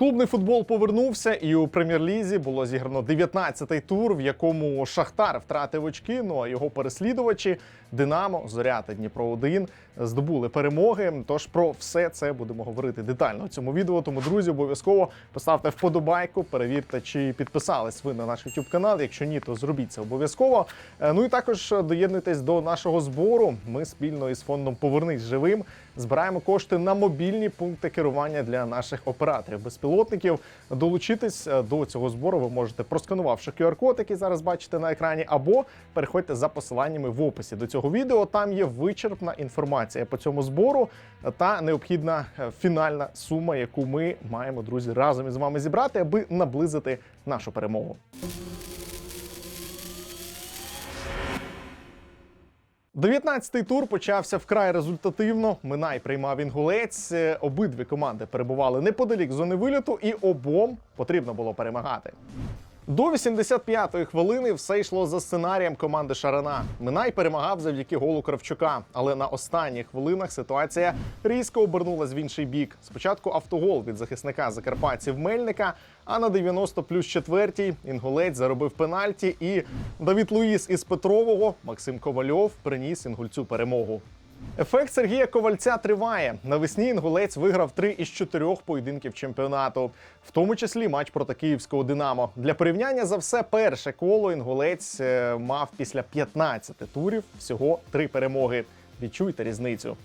Клубний футбол повернувся, і у прем'єр-лізі було зіграно 19-й тур, в якому Шахтар втратив очки. Ну а його переслідувачі Динамо, Зоря та Дніпро 1 здобули перемоги. Тож про все це будемо говорити детально у цьому відео. Тому, друзі, обов'язково поставте вподобайку, перевірте, чи підписались ви на наш YouTube канал. Якщо ні, то зробіть це обов'язково. Е, Ну і також доєднуйтесь до нашого збору. Ми спільно із фондом Повернись живим збираємо кошти на мобільні пункти керування для наших операторів безпілотників. Долучитись е, до цього збору ви можете просканувавши QR-код, який зараз бачите на екрані, або переходьте за посиланнями в описі до цього відео. Там є вичерпна інформація по цьому збору та необхідна е, фінальна сума, яку ми маємо, друзі, разом із вами зібрати, аби наблизити нашу перемогу. 19-й тур почався вкрай результативно. Минай приймав інгулець. Е, Обидві команди перебували неподалік зони виліту, і обом потрібно було перемагати. До 85-ї хвилини все йшло за сценарієм команди Шарана. Минай перемагав завдяки голу Кравчука, але на останніх хвилинах ситуація різко обернулась в інший бік. Спочатку автогол від захисника закарпатців Мельника, а на 90 плюс четвертій інгулець заробив пенальті. І Давід Луїс із Петрового Максим Ковальов приніс інгульцю перемогу. Ефект Сергія Ковальця триває. Навесні інгулець виграв три із чотирьох поєдинків чемпіонату, в тому числі матч проти київського Динамо. Для порівняння за все перше коло інгулець е, мав після 15 турів всього три перемоги. Відчуйте різницю.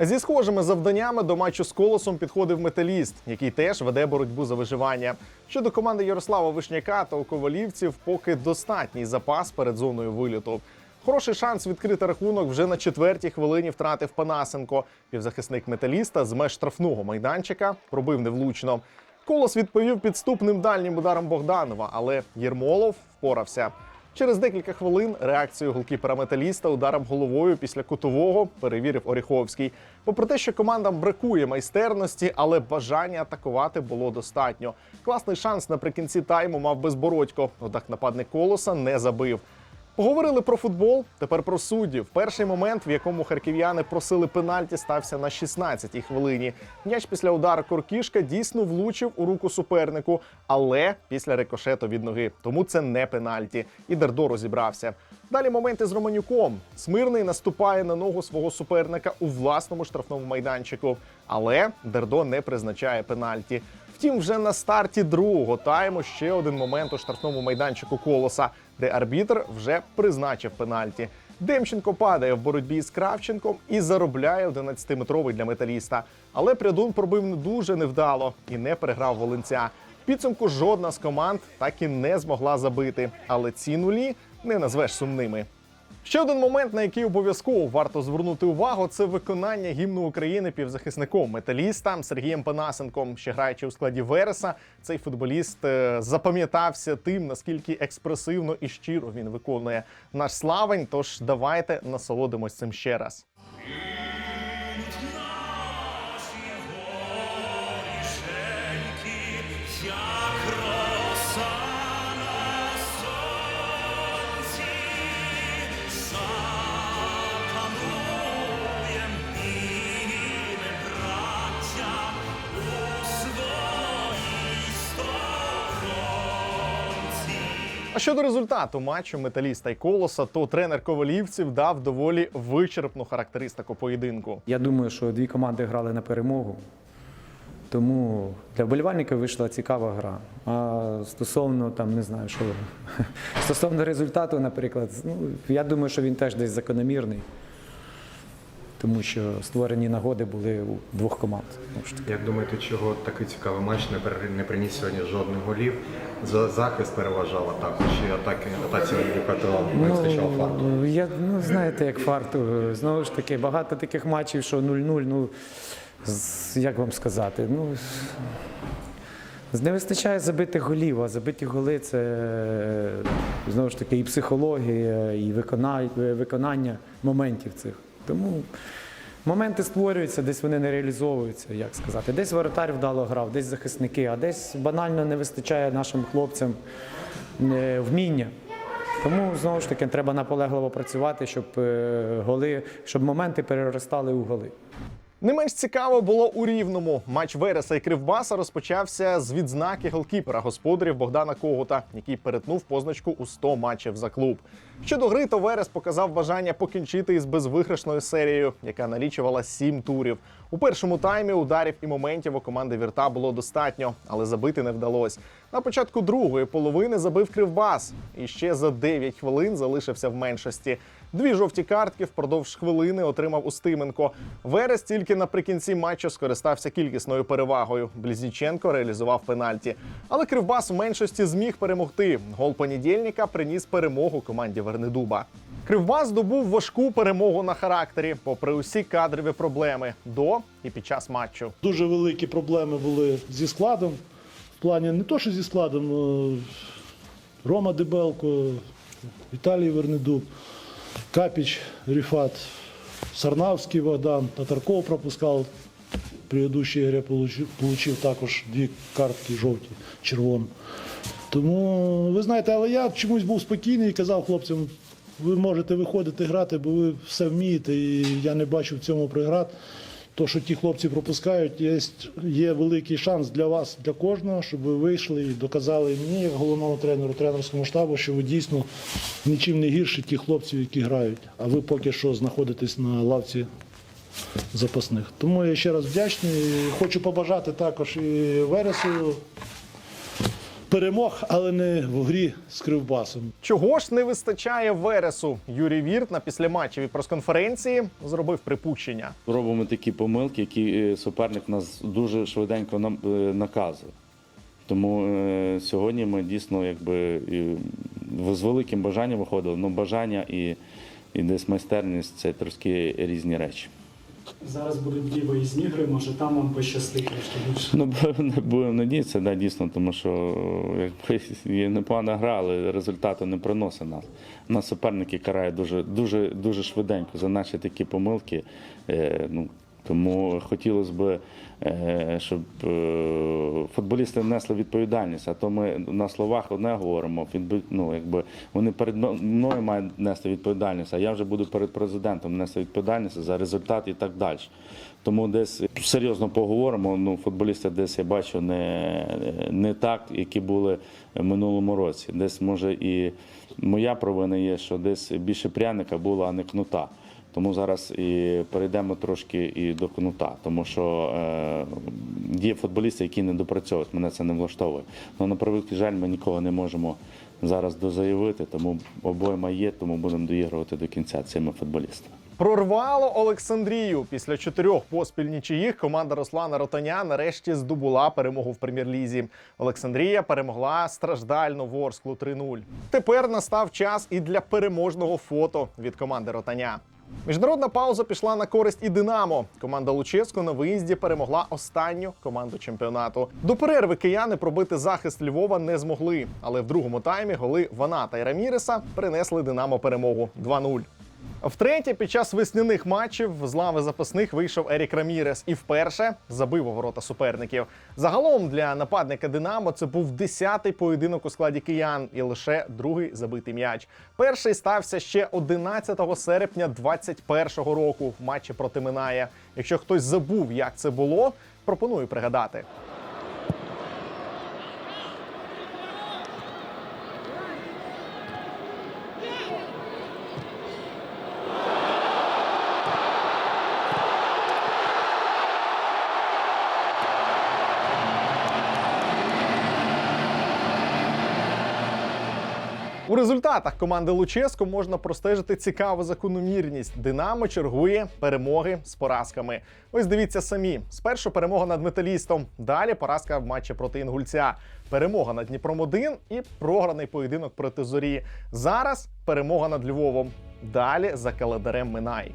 Зі схожими завданнями до матчу з колосом підходив металіст, який теж веде боротьбу за виживання. Щодо команди Ярослава Вишняка та у ковалівців, поки достатній запас перед зоною виліту. Хороший шанс відкрити рахунок вже на четвертій хвилині втратив Панасенко. Півзахисник металіста з меж штрафного майданчика пробив невлучно. Колос відповів підступним дальнім ударом Богданова, але Єрмолов впорався. Через декілька хвилин реакцію голкіпера металіста ударом головою після кутового перевірив Оріховський. Попри те, що командам бракує майстерності, але бажання атакувати було достатньо. Класний шанс наприкінці тайму мав безбородько. Однак нападник колоса не забив. Поговорили про футбол, тепер про суддів. Перший момент, в якому харків'яни просили пенальті, стався на 16-й хвилині. М'яч після удару Коркішка дійсно влучив у руку супернику, але після рикошету від ноги. Тому це не пенальті. І Дердо розібрався. Далі моменти з Романюком. Смирний наступає на ногу свого суперника у власному штрафному майданчику. Але Дердо не призначає пенальті. Втім, вже на старті другого тайму ще один момент у штрафному майданчику колоса, де арбітр вже призначив пенальті. Демченко падає в боротьбі з Кравченком і заробляє 11-метровий для металіста. Але прядун пробив не дуже невдало і не переграв волинця. Підсумку жодна з команд так і не змогла забити. Але ці нулі не назвеш сумними. Ще один момент, на який обов'язково варто звернути увагу, це виконання гімну України півзахисником металістам Сергієм Панасенком. Ще граючи у складі Вереса, цей футболіст е, запам'ятався тим, наскільки експресивно і щиро він виконує наш славень. Тож давайте насолодимось цим ще раз. А щодо результату матчу металіста й колоса, то тренер ковалівців дав доволі вичерпну характеристику поєдинку. Я думаю, що дві команди грали на перемогу. Тому для вболівальників вийшла цікава гра. А стосовно там не знаю, що стосовно результату, наприклад, ну я думаю, що він теж десь закономірний, тому що створені нагоди були у двох команд. Як думаєте, чого такий цікавий матч не приніс сьогодні жодних голів? За захист переважав атаку, чи атаки атаці не вистачало фарту? Ну, я, ну, знаєте, як фарту. Знову ж таки, багато таких матчів, що 0-0, ну, як вам сказати, ну, не вистачає забитих голів, а забиті голи це знову ж таки і психологія, і виконання, виконання моментів цих. Тому моменти створюються, десь вони не реалізовуються, як сказати. Десь воротар вдало грав, десь захисники, а десь банально не вистачає нашим хлопцям е, вміння. Тому знову ж таки треба наполегливо працювати, щоб е, голи, щоб моменти переростали у голи. Не менш цікаво було у рівному. Матч Вереса і Кривбаса розпочався з відзнаки голкіпера господарів Богдана Когута, який перетнув позначку у 100 матчів за клуб. Щодо гри, то Верес показав бажання покінчити із безвиграшною серією, яка налічувала 7 турів. У першому таймі ударів і моментів у команди Вірта було достатньо, але забити не вдалося. На початку другої половини забив Кривбас і ще за 9 хвилин залишився в меншості. Дві жовті картки впродовж хвилини отримав Устименко. Верес тільки наприкінці матчу скористався кількісною перевагою. Близніченко реалізував пенальті. Але Кривбас в меншості зміг перемогти. Гол понедільника приніс перемогу команді Вернедуба. Кривбас здобув важку перемогу на характері, попри усі кадрові проблеми до і під час матчу. Дуже великі проблеми були зі складом. В плані не то, що зі складом, ну, Рома Дебелко, Віталій Вернедуб, Капіч, Ріфат, Сарнавський Богдан, Татарков пропускав. В предыдущій грі получив, получив також дві картки жовті, червоні. Тому, ви знаєте, але я чомусь був спокійний і казав хлопцям, ви можете виходити грати, бо ви все вмієте, і я не бачу в цьому преград. То, що ті хлопці пропускають, є, є великий шанс для вас, для кожного, щоб ви вийшли і доказали мені, як головному тренеру, тренерському штабу, що ви дійсно нічим не гірші ті хлопців, які грають. А ви поки що знаходитесь на лавці запасних. Тому я ще раз вдячний. Хочу побажати також і Вересу перемог, але не в грі з Кривбасом. Чого ж не вистачає Вересу? Юрій Вірт на післяматчевій прес-конференції зробив припущення. робимо такі помилки, які е, суперник нас дуже швиденько нам е, наказує. Тому е, сьогодні ми дійсно якби і з великим бажанням виходили. Ну, бажання і, і десь майстерність це трошки різні речі. Зараз будуть дві виїзні гри, може там вам пощастить трошки більше. Ну, будемо надіятися, да, дійсно, тому що якби непогано гра, але результату не приносить нас. Нас суперники карають дуже, дуже, дуже швиденько за наші такі помилки. Е, ну, тому хотілося б, е, щоб е, футболісти несли відповідальність. А то ми на словах одне говоримо, ну, якби вони перед мною мають нести відповідальність, а я вже буду перед президентом нести відповідальність за результат і так далі. Тому десь серйозно поговоримо. Ну, футболісти десь я бачу не, не так, які були в минулому році. Десь може і моя провина є, що десь більше пряника було, а не кнута. Тому зараз і перейдемо трошки і до кнута, тому що е, є футболісти, які не допрацьовують. Мене це не влаштовує. Ну на превеликий жаль, ми нікого не можемо зараз дозаявити, тому обойма є, тому будемо доігрувати до кінця цими футболістами. Прорвало Олександрію. Після чотирьох поспіль нічиїх команда Руслана Ротаня нарешті здобула перемогу в прем'єр-лізі. Олександрія перемогла страждальну Ворсклу 3-0. Тепер настав час і для переможного фото від команди Ротаня. Міжнародна пауза пішла на користь і Динамо. Команда Луческо на виїзді перемогла останню команду чемпіонату. До перерви кияни пробити захист Львова не змогли, але в другому таймі голи Ваната і Раміреса принесли Динамо перемогу 2-0. Втретє, під час весняних матчів з лави запасних вийшов Ерік Рамірес і вперше забив у ворота суперників. Загалом для нападника Динамо це був десятий поєдинок у складі киян і лише другий забитий м'яч. Перший стався ще 11 серпня 2021 року в матчі проти Минає. Якщо хтось забув, як це було, пропоную пригадати. У результатах команди Луческо можна простежити цікаву закономірність. Динамо чергує перемоги з поразками. Ось дивіться самі: спершу перемога над металістом, далі поразка в матчі проти інгульця, перемога над Дніпром 1 і програний поєдинок проти зорі. Зараз перемога над Львовом. Далі за календарем Минай.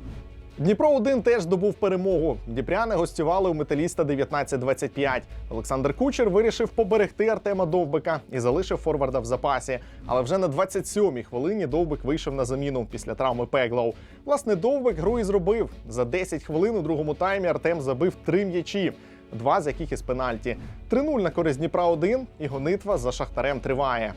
Дніпро 1 теж здобув перемогу. Дніпряни гостювали у металіста 19-25. Олександр Кучер вирішив поберегти Артема Довбика і залишив форварда в запасі. Але вже на 27-й хвилині Довбик вийшов на заміну після травми Пеглоу. Власне, Довбик гру і зробив. За 10 хвилин у другому таймі Артем забив три м'ячі. Два з яких із пенальті. 3-0 на користь Дніпра 1 і гонитва за шахтарем триває.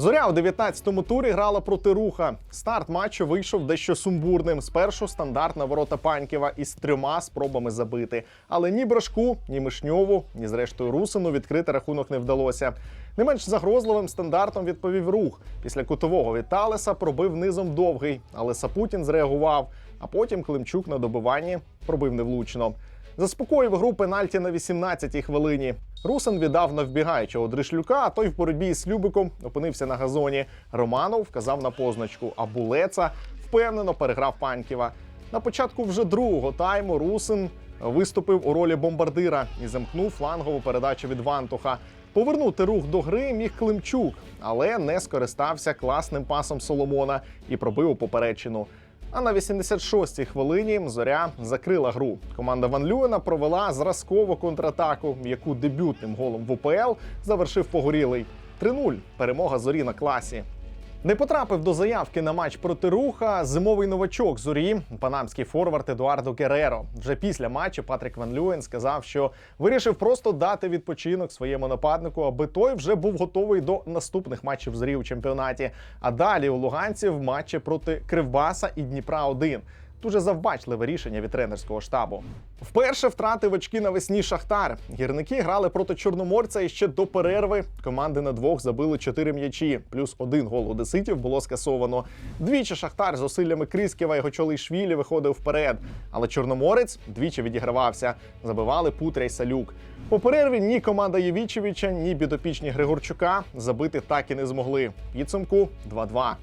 Зоря у 19-му турі грала проти руха. Старт матчу вийшов дещо сумбурним. Спершу стандарт на ворота Панькєва із трьома спробами забити. Але ні Брашку, ні Мишньову, ні зрештою Русину відкрити рахунок не вдалося. Не менш загрозливим стандартом відповів рух. Після кутового від Талеса пробив низом довгий, але Сапутін зреагував. А потім Климчук на добиванні пробив невлучно. Заспокоїв гру пенальті на 18-й хвилині. Русин віддав на вбігаючого Дришлюка, а той в боротьбі з Любиком опинився на газоні. Романов вказав на позначку, а Булеца впевнено переграв Паньківа. На початку вже другого тайму Русин виступив у ролі бомбардира і замкнув флангову передачу від Вантуха. Повернути рух до гри міг Климчук, але не скористався класним пасом Соломона і пробив у поперечину. А на 86-й хвилині зоря закрила гру. Команда Ван Люена провела зразкову контратаку, яку дебютним голом в УПЛ завершив погорілий. 3-0. Перемога зорі на класі. Не потрапив до заявки на матч проти руха зимовий новачок зорі, панамський форвард Едуардо Кереро. Вже після матчу Патрік Ван Люен сказав, що вирішив просто дати відпочинок своєму нападнику, аби той вже був готовий до наступних матчів зорі у чемпіонаті. А далі у луганців матчі проти Кривбаса і Дніпра 1 Дуже завбачливе рішення від тренерського штабу. Вперше втратив очки навесні Шахтар. Гірники грали проти Чорноморця і ще до перерви. Команди на двох забили чотири м'ячі, плюс один гол одеситів було скасовано. Двічі Шахтар з усиллями Крискєва і Гочолишвілі виходив вперед. Але Чорноморець двічі відігравався. Забивали Путря й Салюк. По перерві ні команда Євічевича, ні підопічні Григорчука забити так і не змогли. Підсумку 2-2.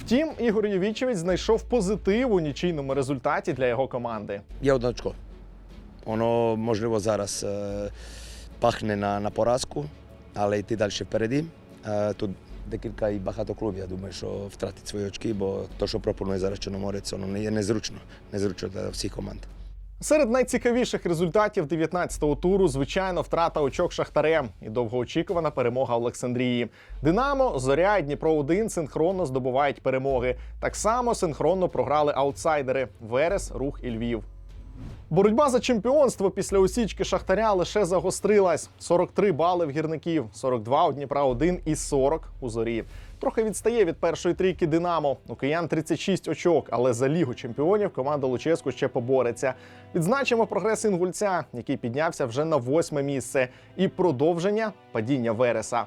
Втім, Ігор Євічевич знайшов позитив у нічийному результаті для його команди. Є одне очко. Воно, можливо, зараз е, пахне на, на поразку, але йти далі впереді. Е, тут декілька і багато клубів, я думаю, що втратить свої очки, бо те, що пропонує зараз Чорноморець, воно є незручно. Незручно для всіх команд. Серед найцікавіших результатів 19-го туру, звичайно, втрата очок Шахтарем і довгоочікувана перемога Олександрії. Динамо, Зоря і Дніпро 1 синхронно здобувають перемоги. Так само синхронно програли аутсайдери Верес, Рух і Львів. Боротьба за чемпіонство після усічки Шахтаря лише загострилась. 43 бали в гірників, 42 у Дніпра 1 і 40 у зорі. Трохи відстає від першої трійки Динамо. У киян 36 очок, але за лігу чемпіонів команда Луческу ще побореться. Відзначимо прогрес інгульця, який піднявся вже на восьме місце, і продовження падіння Вереса.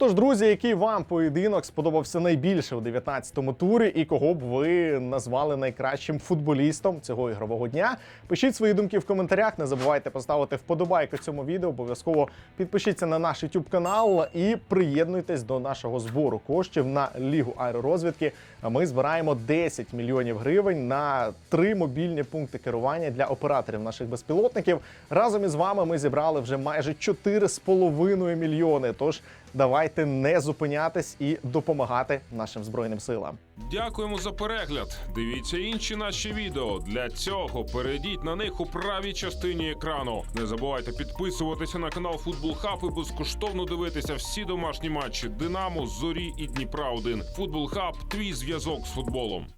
Тож, друзі, який вам поєдинок сподобався найбільше у 19-му турі, і кого б ви назвали найкращим футболістом цього ігрового дня? Пишіть свої думки в коментарях. Не забувайте поставити вподобайку цьому відео. Обов'язково підпишіться на наш YouTube канал і приєднуйтесь до нашого збору коштів на лігу аеророзвідки. Ми збираємо 10 мільйонів гривень на три мобільні пункти керування для операторів наших безпілотників. Разом із вами ми зібрали вже майже 4,5 мільйони. Тож давайте не зупинятись і допомагати нашим збройним силам. Дякуємо за перегляд. Дивіться інші наші відео. Для цього перейдіть на них у правій частині екрану. Не забувайте підписуватися на канал Футбол Хаб і безкоштовно дивитися всі домашні матчі Динамо, Зорі і Дніпра 1 Футбол Хаб твій зв'язок з футболом.